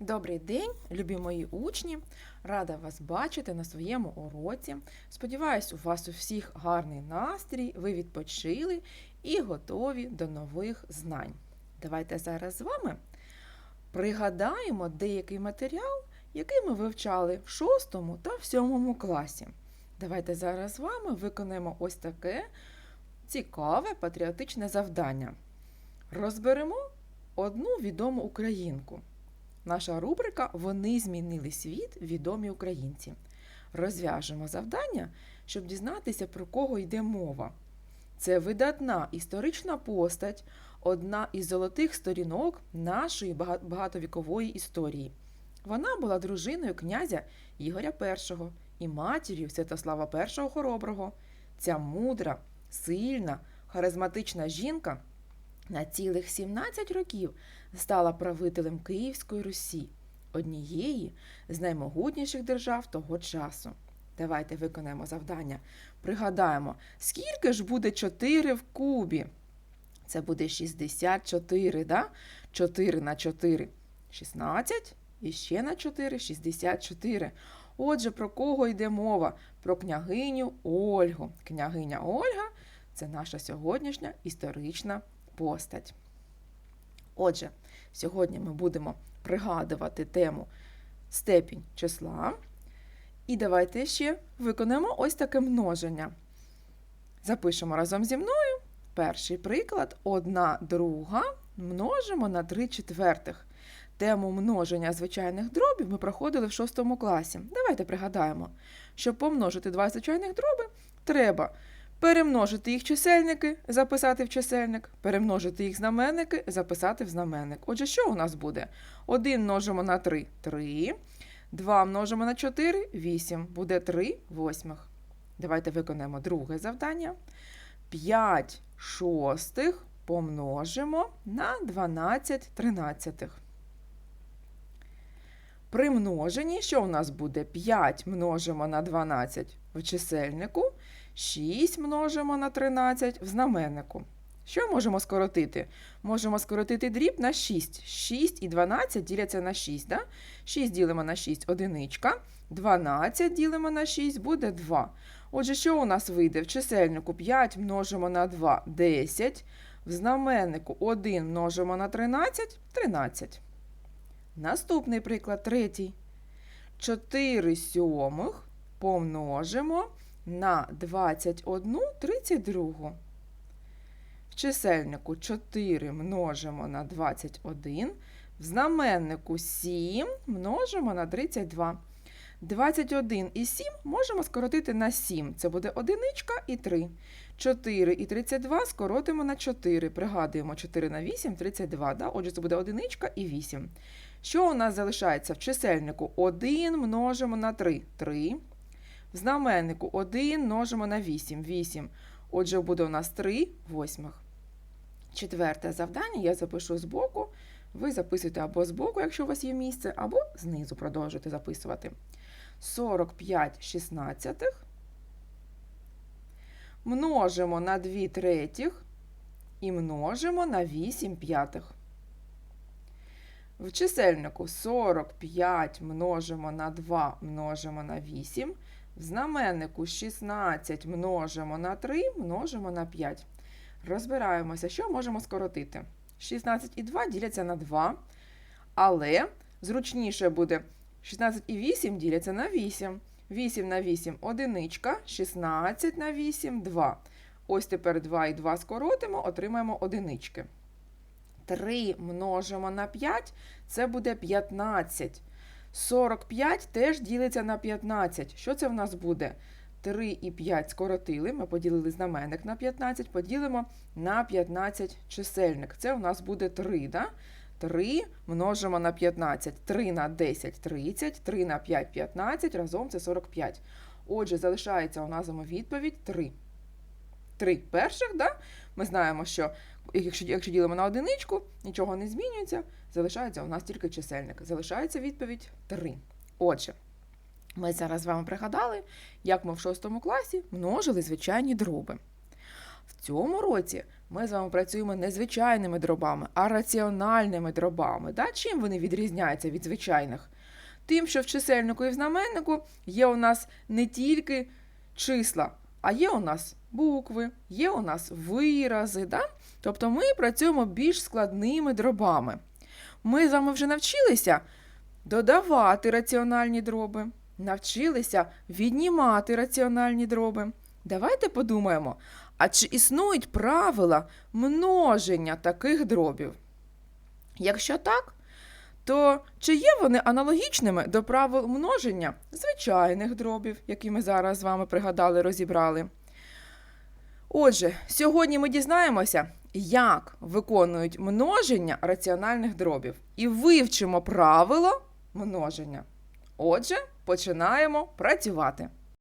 Добрий день, любі мої учні! Рада вас бачити на своєму уроці. Сподіваюсь, у вас у всіх гарний настрій, ви відпочили і готові до нових знань. Давайте зараз з вами пригадаємо деякий матеріал, який ми вивчали в 6 та в 7 класі. Давайте зараз з вами виконаємо ось таке цікаве патріотичне завдання. Розберемо одну відому українку. Наша рубрика Вони змінили світ відомі українці. Розв'яжемо завдання, щоб дізнатися, про кого йде мова. Це видатна історична постать, одна із золотих сторінок нашої багатовікової історії. Вона була дружиною князя Ігоря І і матір'ю Святослава І Хороброго. Ця мудра, сильна, харизматична жінка на цілих 17 років стала правителем Київської Русі, однієї з наймогутніших держав того часу. Давайте виконаємо завдання. Пригадаємо, скільки ж буде 4 в кубі? Це буде 64, да? 4 на 4 – 16, і ще на 4 – 64. Отже, про кого йде мова? Про княгиню Ольгу. Княгиня Ольга – це наша сьогоднішня історична постать. Отже, сьогодні ми будемо пригадувати тему степінь числа. І давайте ще виконаємо ось таке множення. Запишемо разом зі мною перший приклад: одна друга множимо на 3 четвертих. Тему множення звичайних дробів ми проходили в 6 класі. Давайте пригадаємо, щоб помножити два звичайних дроби, треба перемножити їх чисельники, записати в чисельник, перемножити їх знаменники, записати в знаменник. Отже, що у нас буде? 1 множимо на 3 – 3. 2 множимо на 4 – 8. Буде 3 восьмих. Давайте виконаємо друге завдання. 5 шостих помножимо на 12 тринадцятих. При множенні, що у нас буде? 5 множимо на 12 в чисельнику, 6 множимо на 13 в знаменнику. Що можемо скоротити? Можемо скоротити дріб на 6. 6 і 12 діляться на 6. Да? 6 ділимо на 6 одиничка. 12 ділимо на 6 буде 2. Отже, що у нас вийде? В чисельнику 5 множимо на 2 10. В знаменнику 1 множимо на 13 13. Наступний приклад, третій. 4 сьомих помножимо на 21 32. В чисельнику 4 множимо на 21. В знаменнику 7 множимо на 32. 21 і 7 можемо скоротити на 7. Це буде одиничка і 3. 4 і 32 скоротимо на 4. Пригадуємо 4 на 8 32. Да? Отже, це буде одиничка і 8. Що у нас залишається в чисельнику? 1 множимо на 3 3. В знаменнику 1 множимо на 8 8. Отже, буде у нас 3 восьмих. Четверте завдання я запишу збоку. Ви записуєте або збоку, якщо у вас є місце, або знизу продовжуєте записувати. 45 шістнадцятих множимо на 2 третіх і множимо на 8 п'ятих. В чисельнику 45 множимо на 2 множимо на 8. В знаменнику 16 множимо на 3 множимо на 5. Розбираємося, що можемо скоротити. 16 і 2 діляться на 2, але зручніше буде 16 і 8 діляться на 8. 8 на 8 одиничка, 16 на 8 2. Ось тепер 2 і 2 скоротимо, отримаємо одинички. 3 множимо на 5, це буде 15. 45 теж ділиться на 15. Що це в нас буде? 3 і 5 скоротили, ми поділили знаменник на 15, поділимо на 15 чисельник. Це у нас буде 3, да? 3 множимо на 15. 3 на 10 – 30, 3 на 5 – 15, разом це 45. Отже, залишається у нас відповідь 3. 3 перших, да? ми знаємо, що якщо, якщо ділимо на одиничку, нічого не змінюється, залишається у нас тільки чисельник. Залишається відповідь 3. Отже, ми зараз з вами пригадали, як ми в 6 класі множили звичайні дроби. В цьому році ми з вами працюємо не звичайними дробами, а раціональними дробами. Да? Чим вони відрізняються від звичайних? Тим, що в чисельнику і в знаменнику є у нас не тільки числа, а є у нас букви, є у нас вирази. Да? Тобто ми працюємо більш складними дробами. Ми з вами вже навчилися додавати раціональні дроби, навчилися віднімати раціональні дроби. Давайте подумаємо, а чи існують правила множення таких дробів? Якщо так, то чи є вони аналогічними до правил множення звичайних дробів, які ми зараз з вами пригадали, розібрали? Отже, сьогодні ми дізнаємося, як виконують множення раціональних дробів і вивчимо правило множення. Отже, починаємо працювати.